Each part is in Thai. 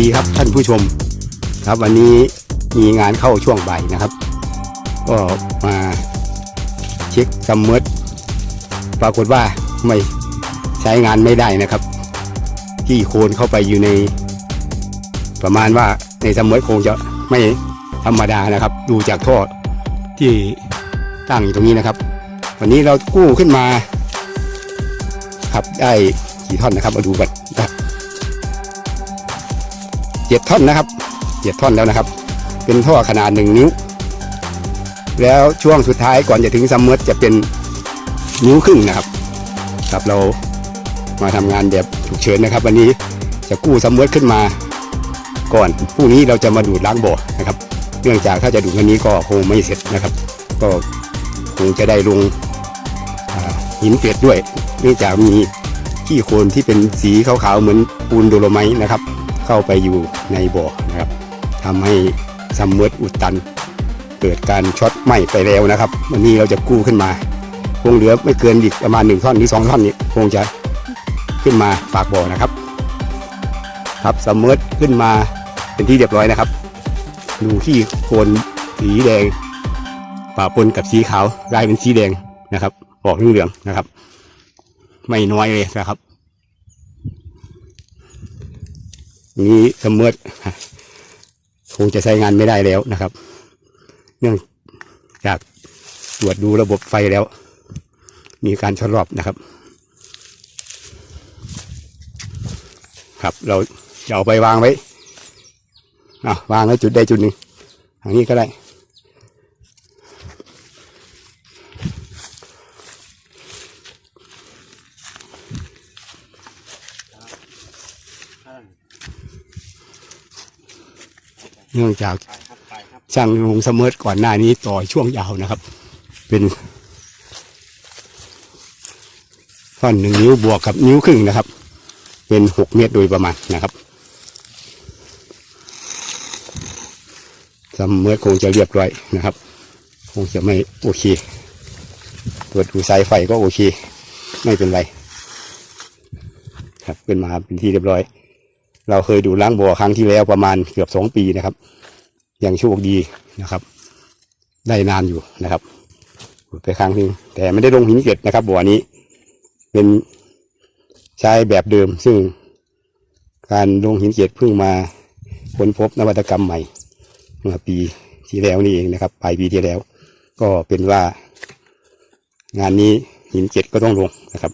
ดีครับท่านผู้ชม ครับวันนี้มีงานเข้าช่วงบ่ายนะครับ ก็มาเช็คซัมเมอร์ปรากฏว่าไม่ใช้งานไม่ได้นะครับ ที่โคนเข้าไปอยู่ใน ประมาณว่าในซัมเมอร์คงจะไม่ธรรมดานะครับ ดูจากท่อที่ตั้งอยู่ตรงนี้นะครับ วันนี้เรากู้ขึ้นมา ครับได้กี่ท่อนนะครับมาดูกันนะครับ เจ็ดท่อนนะครับเจ็ดท่อนแล้วนะครับ เป็นท่อขนาดหนึ่งนิ้ว แล้วช่วงสุดท้ายก่อนจะถึงซัมเมอร์จะเป็นนิ้วครึ่งนะครับครับเรามาทำงานแบบฉุกเฉินนะครับ วันนี้จะกู้ซัมเมอร์ขึ้นมาก่อนพรุ่งนี้เราจะมาดูดล้างบ่อนะครับ เนื่องจากถ้าจะดูดวันนี้ก็คงไม่เสร็จนะครับ ก็คงจะได้ลงหินเกล็ดด้วย เนื่องจากมีขี้โคลนที่เป็นสีขาวๆเหมือนปูนโดโลไมต์นะครับ เข้าไปอยู่ในบ่อนะครับทำให้ซัมเมอร์อุดตัน เกิดการช็อตไหม้ไปแล้วนะครับ วันนี้เราจะกู้ขึ้นมาคงเหลือไม่เกินอีกประมาณหนึ่งท่อนหรือสองท่อนนี้คงจะขึ้นมาปากบ่อนะครับ ครับซัมเมอร์ขึ้นมาเป็นที่เรียบร้อยนะครับ ดูขี้โคนสีแดงป่าปนกับสีขาวกลายเป็นสีแดงนะครับออกเหลืองๆนะครับ ไม่น้อยเลยนะครับ นี้สมมอร์คงจะใช้งานไม่ได้แล้วนะครับ เนื่องจากตรวจดูระบบไฟแล้ว มีการช็อตรอบนะครับ ครับเราจะเอาไปวางไว้อะวางไว้จุดใดจุดหนึ่งทางนี้ก็ได้ นื่องจากช่างลงเสมอก่อนหน้านี้ต่อช่วงยาวนะครับ เป็นท่อนหนึ่งนิ้วบวกกับนิ้วครึ่งนะครับ เป็นหกเมตรโดยประมาณนะครับเสมอคงจะเรียบร้อยนะครับ คงจะไม่โอเคตรวจดูสายไฟก็โอเค ไม่เป็นไร ครับขึ้นมาเป็นที่เรียบร้อย เราเคยดูล้างบ่อครั้งที่แล้วประมาณเกือบสองปีนะครับ ยังโชคดีนะครับ ได้นานอยู่นะครับไปครั้งหนึงแต่ไม่ได้ลงหินเกล็ดนะครับบ่อนี้ เป็นใช้แบบเดิม ซึ่งการลงหินเกล็ดเพิ่งมาค้นพบนวัตกรรมใหม่ เมื่อปีที่แล้วนี่เองนะครับปลายปีที่แล้ว ก็เป็นว่างานนี้หินเกล็ดก็ต้องลงนะครับ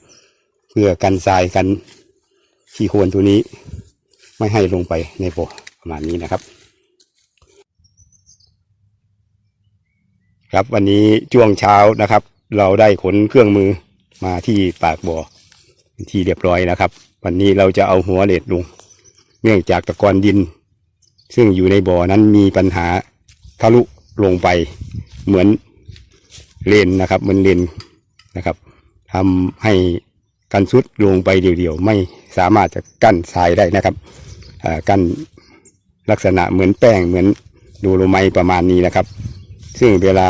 เพื่อกันทรายกันขี้โคลนตัวนี้ ไม่ให้ลงไปในบ่อประมาณนี้นะครับ ครับวันนี้ช่วงเช้านะครับ เราได้ขนเครื่องมือมาที่ปากบ่อที่เรียบร้อยนะครับ วันนี้เราจะเอาหัวเลดลง เนื่องจากตะกอนดิน ซึ่งอยู่ในบ่อนั้นมีปัญหาทะลุลงไปเหมือนเลนนะครับเหมือนเลนนะครับทำให้กันซุดลงไปเดี่ยวๆ ไม่สามารถจะกั้นทรายได้นะครับ กั้นลักษณะเหมือนแป้งเหมือนดูโลไมประมาณนี้นะครับ ซึ่งเวลา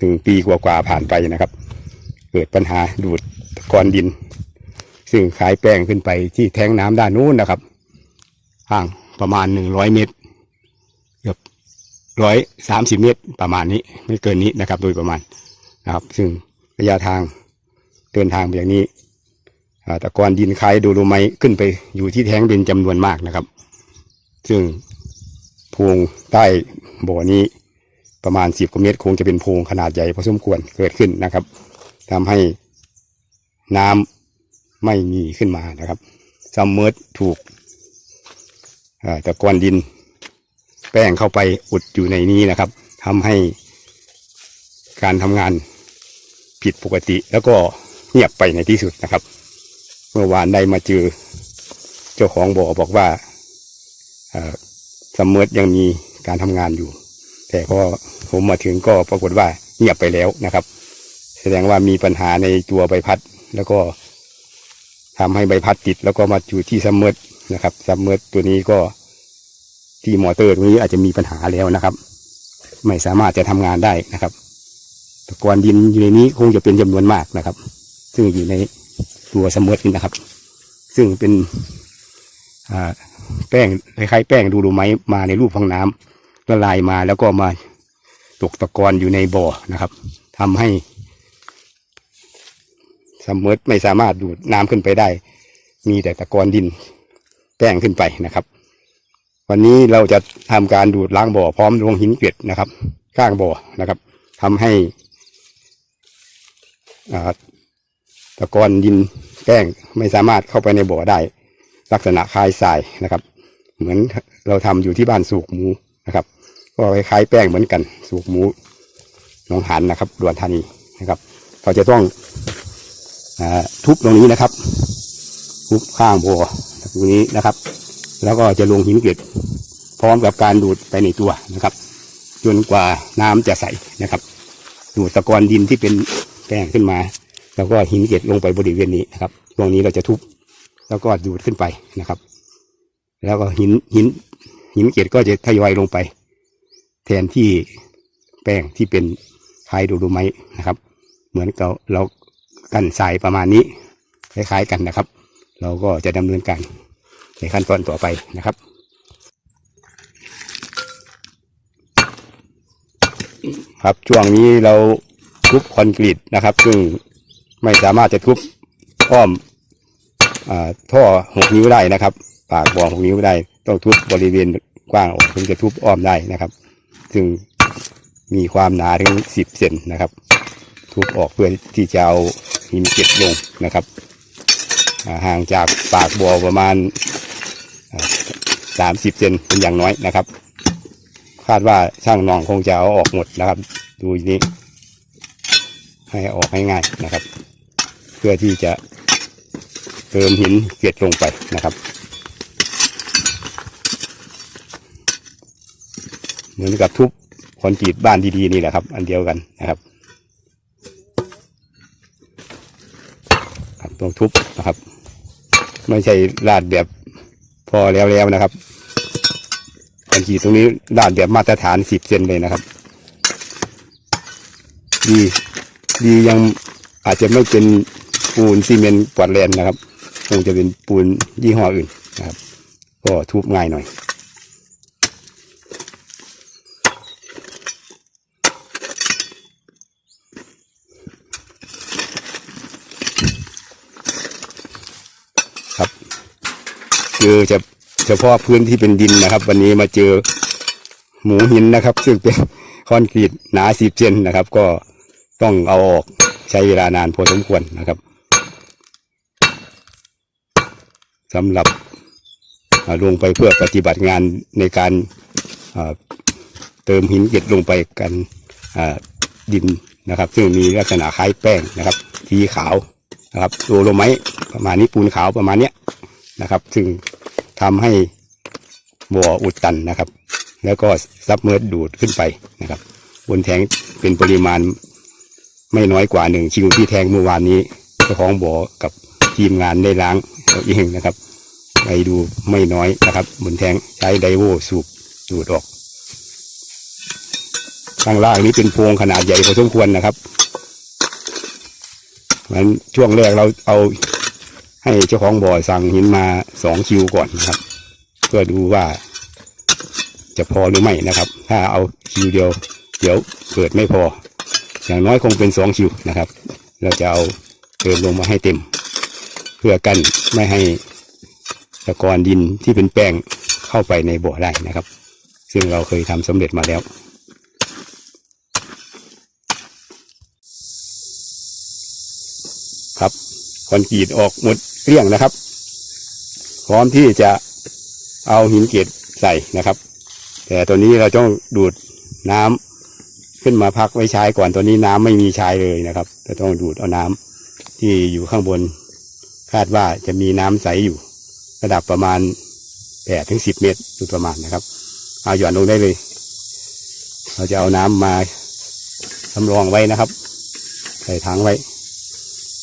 ถึงปีกว่าๆผ่านไปนะครับ เกิดปัญหาดูดตะกอนดิน ซึ่งขายแป้งขึ้นไปที่แท้งน้ำด้านนู้นนะครับห่างประมาณหนึ่งร้อยเมตรเกือบร้อยสามสิบเมตรประมาณนี้ ไม่เกินนี้นะครับ โดยประมาณนะครับ ซึ่งระยะทางเดินทางไปอย่างนี้ตะกอนดินคายดูโลไมขึ้นไปอยู่ที่แท้งเป็นจำนวนมากนะครับ ซึ่งพรงใต้บ่อนี้ประมาณสิบกว่าเมตร คงจะเป็นพรงขนาดใหญ่พอสมควรเกิดขึ้นนะครับทำให้น้ำไม่มีขึ้นมานะครับซัมเมอร์ถูกตะกอนดิน แป้งเข้าไปอุดอยู่ในนี้นะครับทำให้การทำงานผิดปกติ แล้วก็เงียบไปในที่สุดนะครับ เมื่อวานได้มาเจอเจ้าของบ่อบอกว่า ซัมมอร์ยังมีการทำงานอยู่ แต่พอผมมาถึงก็ปรากฏว่าเงียบไปแล้วนะครับ แสดงว่ามีปัญหาในตัวใบพัด แล้วก็ทำให้ใบพัดติด แล้วก็มาอยู่ที่ซัมมอร์นะครับซัมมอร์ตัวนี้ก็ที่มอเตอร์ตัวนี้อาจจะมีปัญหาแล้วนะครับ ไม่สามารถจะทำงานได้นะครับตะกอนดินอยู่ในนี้คงจะเป็นจำนวนมากนะครับ ซึ่งอยู่ในตัวสมมตินะครับ ซึ่งเป็นอ่า แป้งคล้ายๆแป้งดูดูไหมมาในรูปของน้ำละลายมาแล้วก็มาตกตะกอนอยู่ในบ่อนะครับทำให้สมมติไม่สามารถดูดน้ำขึ้นไปได้ มีแต่ตะกอนดินแป้งขึ้นไปนะครับ วันนี้เราจะทำการดูดล้างบ่อพร้อมลงหินเกล็ดนะครับ ข้างบ่อนะครับทำให้ตะกอนดินแป้งไม่สามารถเข้าไปในบ่อได้ ลักษณะคล้ายทรายนะครับ เหมือนเราทำอยู่ที่บ้านสูกหมูนะครับ ก็คล้ายๆแป้งเหมือนกันสูกหมูหนองหันนะครับดวนธานีนะครับเราจะต้องอทุบตรงนี้นะครับ ทุบข้างบ่อตรงนี้นะครับ แล้วก็จะลงหินเกล็ดพร้อมกับการดูดไปในตัวนะครับ จนกว่าน้ำจะใสนะครับ ดูดตะกอนดินที่เป็นแป้งขึ้นมา แล้วก็หินเกล็ดลงไปบริเวณนี้นะครับตรงนี้เราจะทุบ แล้วก็ดูดขึ้นไปนะครับ แล้วก็หินหินหินเกล็ดก็จะทยอยลงไป แทนที่แป้งที่เป็นคล้ายดูดูไม้นะครับ เหมือนกับเรากันทรายประมาณนี้คล้ายๆกันนะครับ เราก็จะดำเนินการในขั้นตอนต่อไปนะครับครับช่วงนี้เราทุบคอนกรีตนะครับ ซึ่งไม่สามารถจะทุบอ้อม ท่อหกนิ้วได้นะครับ ปากบ่อหกนิ้วได้ ต้องทุบบริเวณกว้างออกถึงจะทุบอ้อมได้นะครับ ซึ่งมีความหนาถึงสิบเซนนะครับ ทุบออกเพื่อที่จะเอาหินเก็บลงนะครับห่างจากปากบ่อประมาณสามสิบเซนเป็นอย่างน้อยนะครับ คาดว่าช่างนองคงจะเอาออกหมดนะครับ ดูนี้ให้ออกง่ายๆนะครับ เพื่อที่จะ เติมหินเกล็ดลงไปนะครับ เหมือนกับทุบคอนกรีตบ้านดีๆนี่แหละครับ อันเดียวกันนะครับครับต้องทุบนะครับ ไม่ใช่ลาดแบบพอแล้วแล้วนะครับคอนกรีตตรงนี้ลาดแบบมาตรฐานสิบเซนเลยนะครับดีดียังอาจจะไม่เป็นปูนซีเมนต์ปอดแลนนะครับ คงจะเป็นปูนยี่ห้ออื่นนะครับ ก็ทุบง่ายหน่อยครับคือจะเฉพาะพื้นที่เป็นดินนะครับ วันนี้มาเจอหมูหินนะครับ ซึ่งเป็นคอนกรีตหนาสิบเซนนะครับ ก็ต้องเอาออกใช้เวลานานพอสมควรนะครับ สำหรับลงไปเพื่อปฏิบัติงานในการาเติมหินเกล็ดลงไปกันดินนะครับ ซึ่งมีลักษณะคล้ายแป้งนะครับสีขาวนะครับโดโลไม้ประมาณนี้ปูนขาวประมาณเนี้ยนะครับ ซึ่งทำให้บ่ออุดตันนะครับ แล้วก็ซับเมิร์ดดูดขึ้นไปนะครับ บนแทงเป็นปริมาณไม่น้อยกว่าหนึ่งชิวที่แทงเมื่อวานนี้เจ้าของบ่อกับทีมงานได้ล้างเอาเองนะครับ ไปดูไม่น้อยนะครับบนแทงใช้ไดโวสูบดูดออกข้างล่างนี้เป็นพรงขนาดใหญ่พอสมควรนะครับงั้นช่วงแรกเราเอาให้เจ้าของบ่อสั่งหินมาสองคิวก่อนนะครับ เพื่อดูว่าจะพอหรือไม่นะครับ ถ้าเอาคิวเดียว เดี๋ยวเกิดไม่พอ อย่างน้อยคงเป็นสองคิวนะครับ เราจะเอาเติมลงมาให้เต็ม เพื่อกันไม่ให้ ตะกอนดินที่เป็นแป้งเข้าไปในบ่อได้นะครับ ซึ่งเราเคยทำสำเร็จมาแล้ว ครับคอนกรีตออกหมดเกลี้ยงนะครับ พร้อมที่จะเอาหินเกล็ดใส่นะครับ แต่ตัวนี้เราต้องดูดน้ำขึ้นมาพักไว้ใช้ก่อนตัวนี้น้ำไม่มีใช้เลยนะครับจะต้องดูดเอาน้ำที่อยู่ข้างบนคาดว่าจะมีน้ำใสอยู่ ระดับประมาณแปดถึงสิบเมตรโดยประมาณนะครับ เอาหย่อนลงได้เลย เราจะเอาน้ำมาสำรองไว้นะครับ ใส่ถังไว้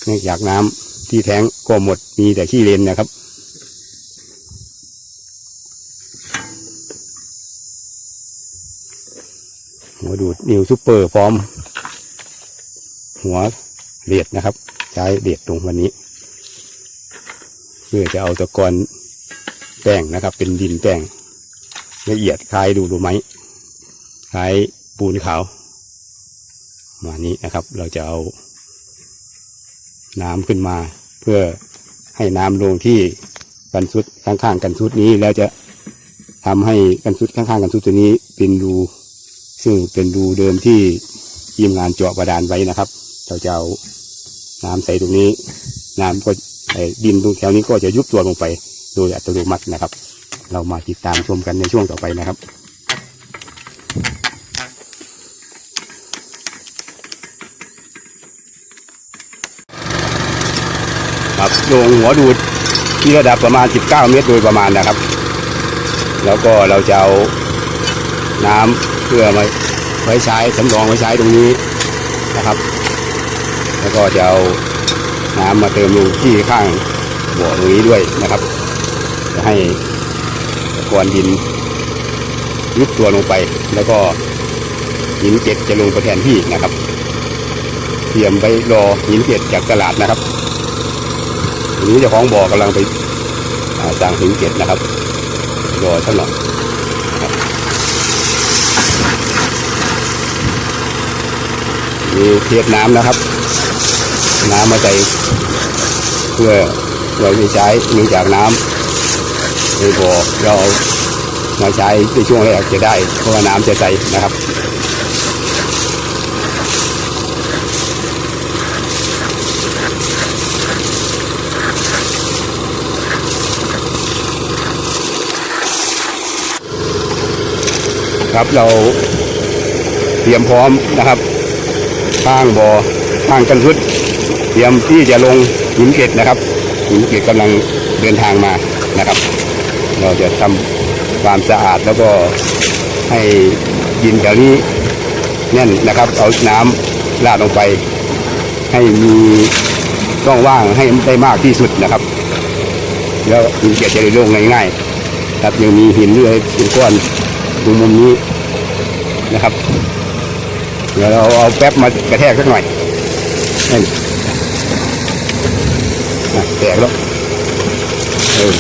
เนื่องจากน้ำที่แท้งก็หมดมีแต่ขี้เลนนะครับหัวดูดนิวซูเปอร์พร้อม หัวเลียดนะครับ ใช้เลียดตรงวันนี้ พื่อจะเอาตะกอนแป้งนะครับ เป็นดินแป้งละเอียดคล้ายดูดูไหมคล้ายปูนขาวมานี้นะครับ เราจะเอา น้ำขึ้นมา เพื่อให้น้ำลงที่กันซุดข้างๆกันซุดนี้แล้วจะทำให้กันซุดข้างๆกันซุดตัวนี้เป็นรูซึ่งเป็นรูเดิมที่ทีมงานเจาะบาดาลไว้นะครับ เราจะเอาน้ำใส่ตรงนี้ น้ำก็ ดินตรงแถวนี้ก็จะยุบตัวลงไป โดยอัตโนมัตินะครับ เรามาติดตามชมกันในช่วงต่อไปนะครับครับลงหัวดูดที่ระดับประมาณ 19 เมตรโดยประมาณนะครับ แล้วก็เราจะเอาน้ำเพื่อมาไว้ใช้สำรองไว้ใช้ตรงนี้นะครับ แล้วก็จะเอา น้ำมาเติมลงที่ข้างบ่อตรงนี้ด้วยนะครับ จะให้ตะกอนดินยุบตัวลงไป แล้วก็หินเกล็ดจะลงไปแทนที่นะครับเตรียมไปรอหินเกล็ดจากตลาดนะครับทีนี้เจ้าของบ่อกำลังไปอ่างหินเกล็ดนะครับ รอสักหน่อยครับมีเทียบน้ำนะครับ น้ำมาใส่เพื่อเราจะใช้เนื่องจากน้ำในบ่อเราเอามาใช้ในช่วงแรกจะได้ เพราะว่าน้ำจะใสนะครับครับเราเตรียมพร้อมนะครับข้างบ่อข้างกันชุด เตรียมที่จะลงหินเกล็ดนะครับหินเกล็ดกำลังเดินทางมานะครับ เราจะทำความสะอาดแล้วก็ให้ดินแถวนี้แน่นนะครับ เอาน้ำราดลงไป ให้มีช่องว่างให้ได้มากที่สุดนะครับ แล้วหินเกล็ดจะได้ลงง่ายๆครับยังมีหินเรื่อยเป็นก้อนตรงมุมนี้นะครับ เดี๋ยวเราเอาแป๊บมากระแทกสักหน่อยนั่ แตกแล้วเออ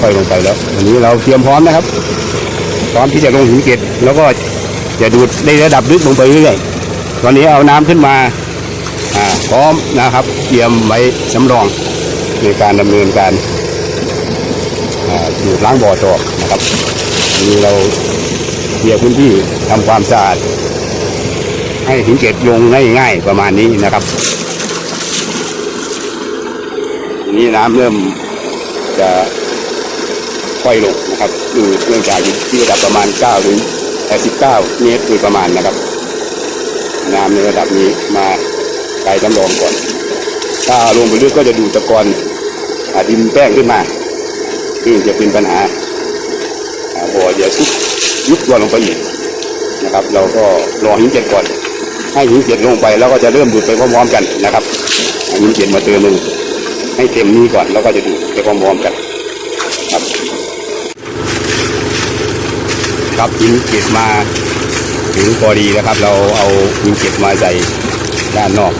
ค่อยลงไปแล้ววันนี้เราเตรียมพร้อมนะครับ พร้อมที่จะลงหินเกล็ดแล้วก็จะดูดในระดับลึกลงไปเรื่อยๆตอนนี้เอาน้ำขึ้นมาอ่าพร้อมนะครับ เตรียมไว้สำรองในการดำเนินการอ่าดูดล้างบ่อต่อนะครับวันนี้เราเคลียร์พื้นที่ทำความสะอาดให้หินเกล็ดลงง่ายๆประมาณนี้นะครับ ทีนี้น้ำเริ่มจะค่อยลงนะครับคือเนื่องจากอยู่ที่ระดับประมาณ9ถึง19เมตรโดยประมาณนะครับ น้ำในระดับนี้มาไกลจำลองก่อน ถ้าลงไปลึกก็จะดูดตะกอนอดินแป้งขึ้นมาซึ่งจะเป็นปัญหาบ่อเดี๋ยวซุดยุบตัวลงไปอีกนะครับ เราก็รอหินเกล็ดก่อน ให้หินเกล็ดลงไปแล้วก็จะเริ่มดูดไปพร้อมๆกันนะครับหินเกล็ดมาเติมลง ให้เต็มนี้ก่อนแล้วก็จะดูไปพร้อมๆกันครับ ครับหินเกล็ดมาถึงพอดีแล้วครับ เราเอาหินเกล็ดมาใส่ด้านนอก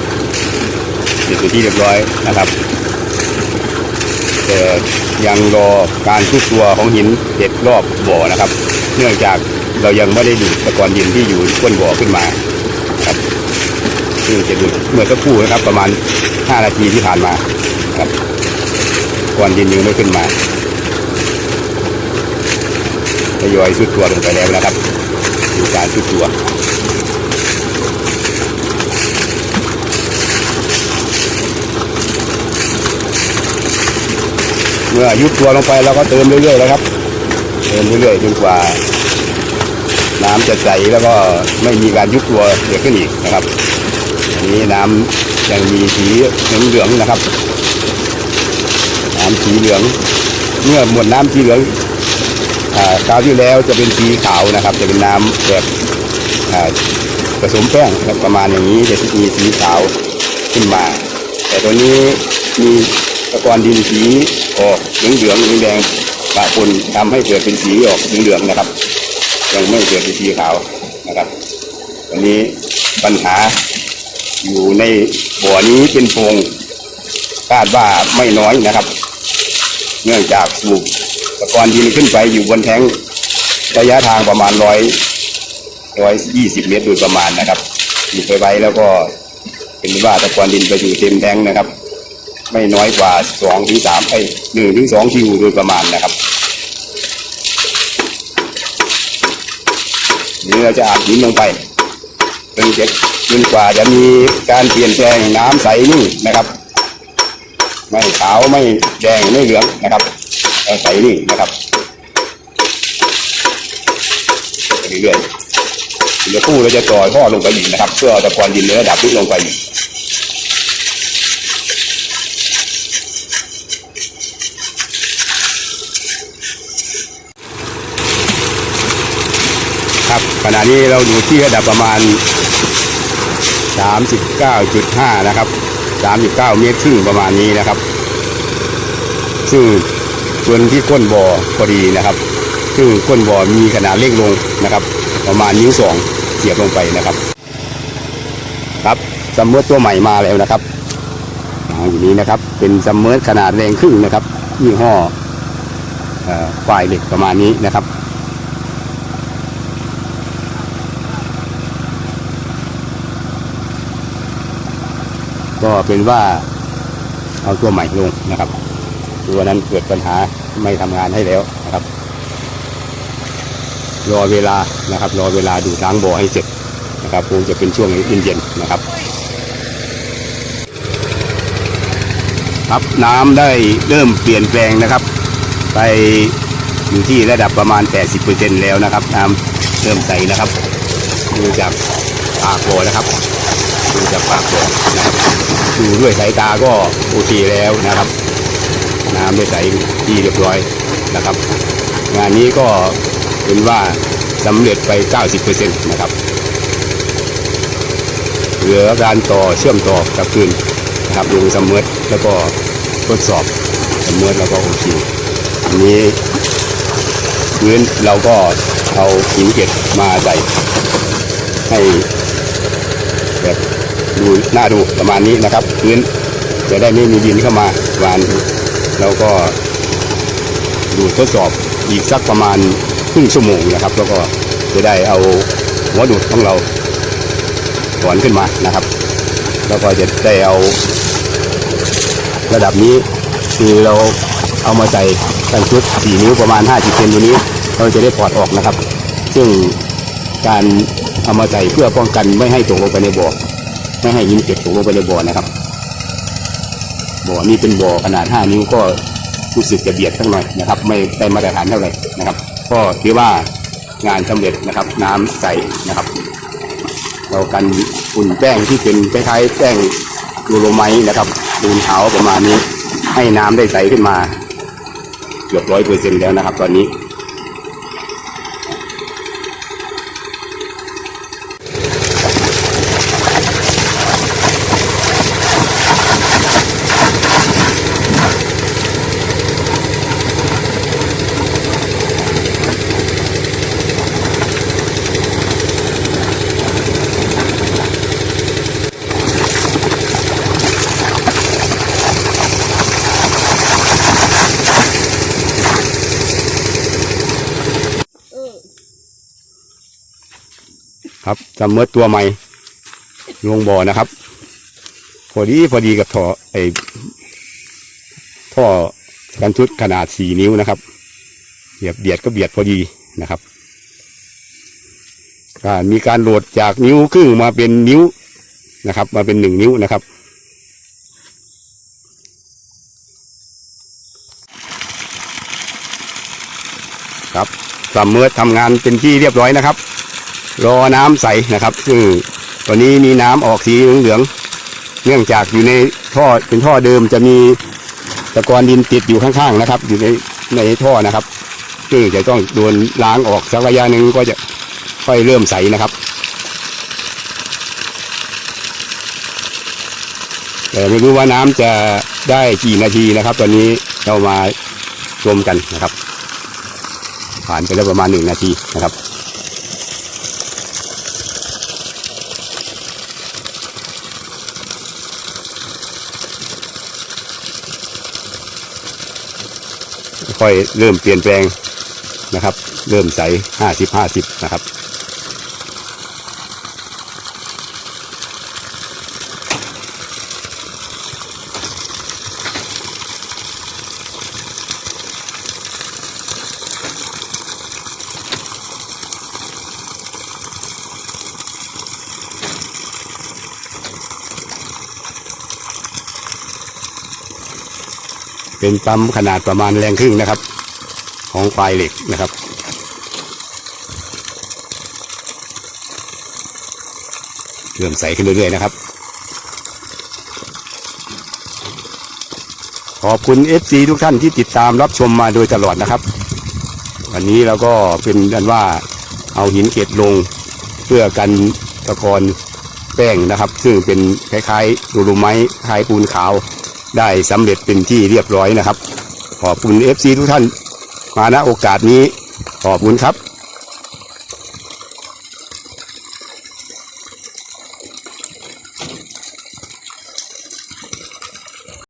เสร็จเป็นที่เรียบร้อยนะครับแต่ยังรอการทุกตัวของหินเกล็ดรอบบ่อนะครับ เนื่องจากเรายังไม่ได้ดูดตะกอนดินที่อยู่ก้นบ่อขึ้นมาครับซึ่งจะดูดเมื่อสักครู่นะครับประมาณ 5 นาทีที่ผ่านมา ครับก้อนดินยังไม่ขึ้นมาทยอยสุดตัวลงไปแล้วนะครับดูการสุดตัวเมื่อยุบตัวลงไปเราก็เติมเรื่อยๆนะครับ เติมเรื่อยๆจนกว่า น้ำจะใสแล้วก็ไม่มีการยุบตัวเกิดขึ้นอีกนะครับอันนี้น้ำยังมีสีเหลืองๆนะครับ น้ำสีเหลือง เมื่อหมดน้ำสีเหลืองอ่าคราวที่แล้วจะเป็นสีขาวนะครับ จะเป็นน้ำแบบผสมแป้งรประมาณอย่างนี้จะมีสีขาวขึ้นมา แต่ตัวนี้มีตะกอนดินสีออกเหลืองๆแดงปะปนทำให้เกิดเป็นสีออกเหลืองๆนะครับ ยังไม่เกิดเป็นสีขาวนะครับวันนี้ปัญหาอยู่ในบ่อนี้เป็นโพรงคาดว่าไม่น้อยนะครับ เนื่องจากสูบกอนดินขึ้นไปอยู่บนแท้งระยะทางประมาณร้อยร้อยยี่สิบเมตรโดยประมาณนะครับอยู่ไปไว้แล้วก็เป็นว่าตะกอนดินไปอยู่เต็มแท้งนะครับ ไม่น้อยกว่าสองถึงสามไอ้หนึ่งถึงสองคิวโดยประมาณนะครับนี่เราจะอาบหินลงไปจนเจ็ดจนกว่าจะมีการเปลี่ยนแปลงน้ำใสนิ่นะครับ ไม่ขาวไม่แดงไม่เหลืองนะครับเอาใส่นิ่นะครับไปเรื่อยๆเดี๋ยวคู่เราจะต่อท่อลงไปอีกนะครับ เพื่อเอาตะกอนดินในระดับลึกลงไปอีกครับขณะนี้เราอยู่ที่ระดับประมาณ 39.5 นะครับ 39 เมตรครึ่งประมาณนี้นะครับ ซึ่งส่วนที่ก้นบ่อพอดีนะครับ ซึ่งก้นบ่อมีขนาดเล็กลงนะครับ ประมาณนิ้วสองเสียบลงไปนะครับ ครับซัมเมอร์ตัวใหม่มาแล้วนะครับอ่าอยู่นี้นะครับ เป็นซัมเมอร์ขนาดแรงครึ่งนะครับยี่ห้อเอ่อฝ่ายเหล็กประมาณนี้นะครับ ก็เป็นว่าเอาตัวใหม่ลงนะครับ ตัวนั้นเกิดปัญหาไม่ทำงานให้แล้วนะครับ รอเวลานะครับ รอเวลาดูล้างบ่อให้เสร็จนะครับคงจะเป็นช่วงเย็นๆนะครับ ครับน้ำได้เริ่มเปลี่ยนแปลงนะครับ ไปอยู่ที่ระดับประมาณ 80%แล้วนะครับ น้ำเริ่มใสนะครับ ดูจากปากบ่อนะครับ ดูจากปากบ่อนะครับดูด้วยสายตาก็โอเคแล้วนะครับน้ำได้ใสที่เรียบร้อยนะครับ งานนี้ก็เป็นว่าสำเร็จไป 90%นะครับ เหลือการต่อเชื่อมต่อกับคืนนะครับลงสมมติแล้วก็ทดสอบสมมติแล้วก็โอเคอันนี้พื้นเราก็เอาหินเก็ดมาใส่ให้ ดูหน่าดูประมาณนี้นะครับ พื้นจะได้ไม่มีดินเข้ามาวานแล้วก็ดูทดสอบอีกสักประมาณครึ่งชั่วโมงนะครับ แล้วก็จะได้เอาหัวดูดของเราถอนขึ้นมานะครับ แล้วก็จะได้เอา ระดับนี้คือเราเอามาใส่กันชุด4นิ้วประมาณ 50เซนตัวนี้ เราจะได้ถอดออกนะครับ ซึ่งการเอามาใส่เพื่อป้องกันไม่ให้ตกลงไปในบ่อ ไม่ให้หินเก็บตกลงไปในบ่อนะครับ บ่อนี้เป็นบ่อขนาด5นิ้วก็รู้สึกจะเบียดสักหน่อยนะครับ ไม่ได้มาตรฐานเท่าไหร่นะครับ ก็ถือว่างานสำเร็จนะครับ น้ำใสนะครับ เรากันฝุ่นแป้งที่เป็นคล้ายๆแป้งโลโลไมต์นะครับปูนขาวประมาณนี้ ให้น้ำได้ใสขึ้นมาเกือบร้อยเปอร์เซ็นต์แล้วนะครับ ตอนนี้ ซัมเมอร์ตัวใหม่ ลงบ่อนะครับ พอดีพอดีกับท่อไอท่อกันชุดขนาดสี่นิ้วนะครับเบียดเบียดก็เบียดพอดีนะครับการมีการโหลดจากนิ้วครึ่งมาเป็นนิ้วนะครับ มาเป็นหนึ่งนิ้วนะครับ ครับซัมเมอร์ทำงานเป็นที่เรียบร้อยนะครับ รอน้ำใสนะครับ ซึ่งตอนนี้มีน้ำออกสีเหลืองๆเนื่องจากอยู่ในท่อเป็นท่อเดิมจะมีตะกอนดินติดอยู่ข้างๆนะครับ อยู่ในในท่อนะครับ ซึ่งจะต้องโดนล้างออกสักระยะหนึ่งก็จะค่อยเริ่มใสนะครับ แต่ไม่รู้ว่าน้ำจะได้กี่นาทีนะครับ ตอนนี้เรามาชมกันนะครับ ผ่านไปแล้วประมาณหนึ่งนาทีนะครับ ค่อยเริ่มเปลี่ยนแปลงนะครับ เริ่มใสห้าสิบห้าสิบนะครับ ปั๊มขนาดประมาณแรงครึ่งนะครับ ของปลายเหล็กนะครับ เริ่มใสขึ้นเรื่อยๆนะครับ ขอบคุณ FC ทุกท่านที่ติดตามรับชมมาโดยตลอดนะครับ วันนี้เราก็เป็นกันว่าเอาหินเกล็ดลงเพื่อกันตะกอนแป้งนะครับ ซึ่งเป็นคล้ายๆดูรูไม้คล้ายปูนขาว ได้สำเร็จเป็นที่เรียบร้อยนะครับ ขอบคุณ FC ทุกท่านมาณโอกาสนี้ขอบคุณครับ